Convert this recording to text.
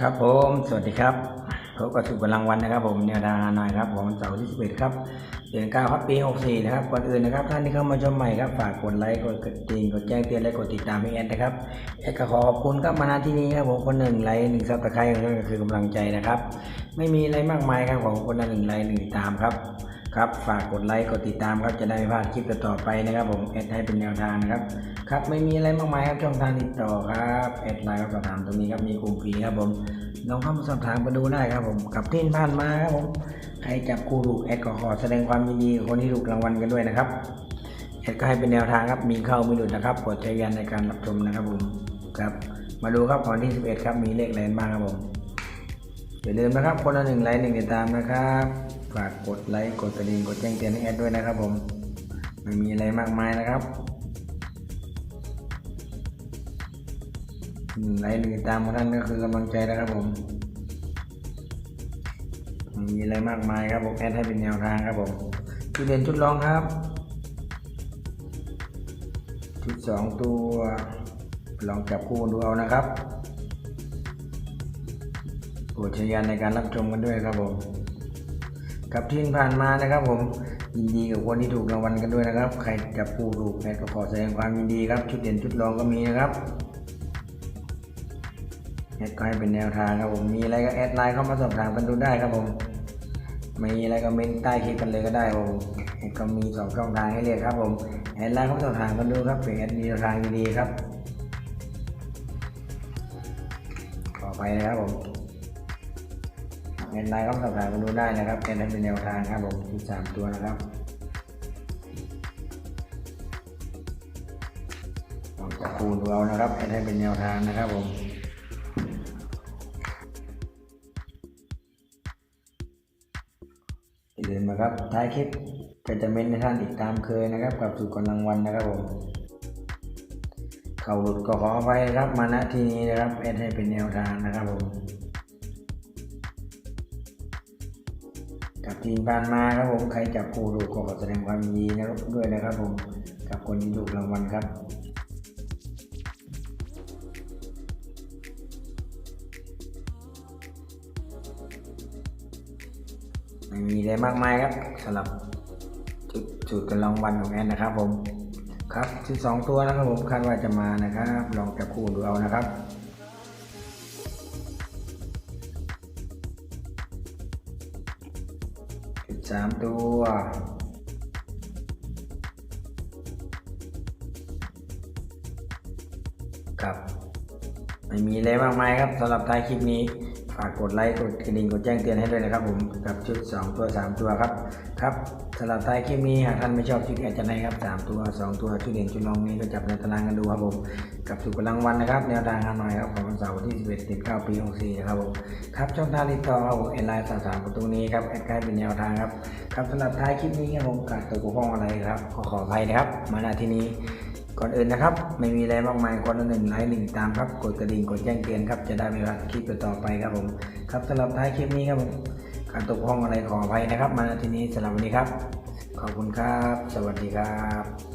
ครับผม สวัสดีครับพบกับสุขกำลังวันนะครับ ผมแนวทาหน่อยครับผมเสาร์ที่11ครับเดือน9ครับปี64นะครับก่อนอื่นนะครับ ท่านที่เข้ามาชมใหม่ครับฝากกดไลค์กดกระดิ่งกดแจ้งเตือนและกดติดตามให้แอดนะครับแอดก็ขอขอบคุณครับมาณที่นี้ครับผมคนหนึ่งไลค์หนึ่งซับสไครต์ก็คือกำลังใจนะครับ ไม่มีอะไรมากมายครับของคนละหนึ่งไลค์หนึ่งติดตามครับ ครับฝากกดไลค์กดติดตามครับจะได้ไม่พลาดคลิปต่อๆไปนะครับผมแอดให้เป็นแนวทางนะครับครับไม่มีอะไรมากมายครับช่องทางติดต่อครับแอดไลน์ก็สอบถามตรงนี้ครับมีกลุ่มฟรีครับผมลองเข้ามาสอบถามมาดูได้ครับผมกับที่ผ่านมาครับผมใครจับคู่ถูกแอดก็ขอแสดงความยินดีคนที่ถูกรางวัลกันด้วยนะครับแอดก็ให้เป็นแนวทางครับมีเข้าม่หลุดนะครับกดใจยันในการรับชมนะครับผมครับมาดูครับวันที่ 11 ครับมีเลขอะไรบ้างครับผมอย่าลืมนะครับคนละหนึ่งไลค์หนึ่งติดตามนะครับ ฝากกดไลค์ กดกระดิ่ง กดแจ้งเตือนให้แอดด้วยนะครับผม ไม่มีอะไรมากมายนะครับไลค์หนึ่งติดตามของท่านก็คือกำลังใจนะครับผม ไม่มีอะไรมากมายครับผมแอดให้เป็นแนวทางครับผมจุดเด่นจุดรองครับชุดสองตัวลองจับคู่ดูเอานะครับโปรดใช้ยานในการรับชมกันด้วยครับผม กับที่ผ่านมานะครับ ผมยินดีกับคนที่ถูกรางวัลกันด้วยนะครับ ใครจับผู้ถูกแอดก็ขอแสดงความยินดีครับ ชุดเด่นชุดรองก็มีนะครับแอดก็ให้เป็นแนวทางครับผมมีอะไรก็แอดไลน์เข้ามาสอบถามกันดูได้ครับผมมีอะไรก็เมนใต้คลิปกันเลยก็ได้ครับผมแอดก็มีสองช่องทางให้เรียกครับผมแอดไลน์เข้ามาสอบถามกันดูครับเผื่อแอดมีแนวทางดีๆครับขอไปนะครับผม เงินไลน์ก็สอบถามกันดูได้นะครับเป็นเป็นแนวทางครับผมที่สามตัวนะครับลองจับคูณดูเอานะครับให้ได้เป็นแนวทางนะครับผมอย่าลืมนะครับท้ายคลิปก็จะเม้นในท่านอีกตามเคยนะครับ กับสู่กำลังวันนะครับผมเขาหลุดก็ขอไปครับมาณที่นี้นะครับแอดให้เป็นแนวทางนะครับผม กับทีมผ่านมาครับผมใครจับคู่ถูกก็ขอแสดงความยินดีนะครับด้วยนะครับผมกับคนที่ถูกรางวัลครับไม่มีอะไรมากมายครับสำหรับจุดจุดกันรางวัลของแอนนะครับผมครับชุดสองตัวนะครับผมคาดว่าจะมานะครับ ลองจับคู่ดูเอานะครับ จุดสามตัว กับ ไม่มีอะไรมากมายครับสำหรับท้ายคลิปนี้ ฝากกดไลค์กดกระดิ่งกดแจ้งเตือนให้ด้วยนะครับผมกับชุด 2 ตัว 3 ตัวครับครับสำหรับท้ายคลิปนี้หากท่านไม่ชอบชุดแอดจะไหนครับ 3 ตัว 2 ตัวชุดเด่นชุดรองนี้ก็จับในตารางกันดูครับผมกับสุกำลังวันนะครับแนวทางฮานอยครับของวันเสาร์ที่ 11ติด9ปี 64นะครับผมครับช่องทางติดต่อครับผมแอดไลน์สามสามประตูนี้ครับแอดใกล้เป็นแนวทางครับครับสำหรับท้ายคลิปนี้ครับผมขาดตัวกุข้องอะไรครับขอขออภัยนะครับมาณที่นี้ ก่อนอื่นนะครับ ไม่มีอะไรมากมายคนละหนึ่งไลค์หนึ่งตามครับ กดกระดิ่งกดแจ้งเตือนครับ จะได้ไม่พลาดคลิปต่อไปครับผม ครับสำหรับท้ายคลิปนี้ครับผมการตกห้องอะไรขออภัยนะครับ มาที่นี้สำหรับวันนี้ครับ ขอบคุณครับ สวัสดีครับ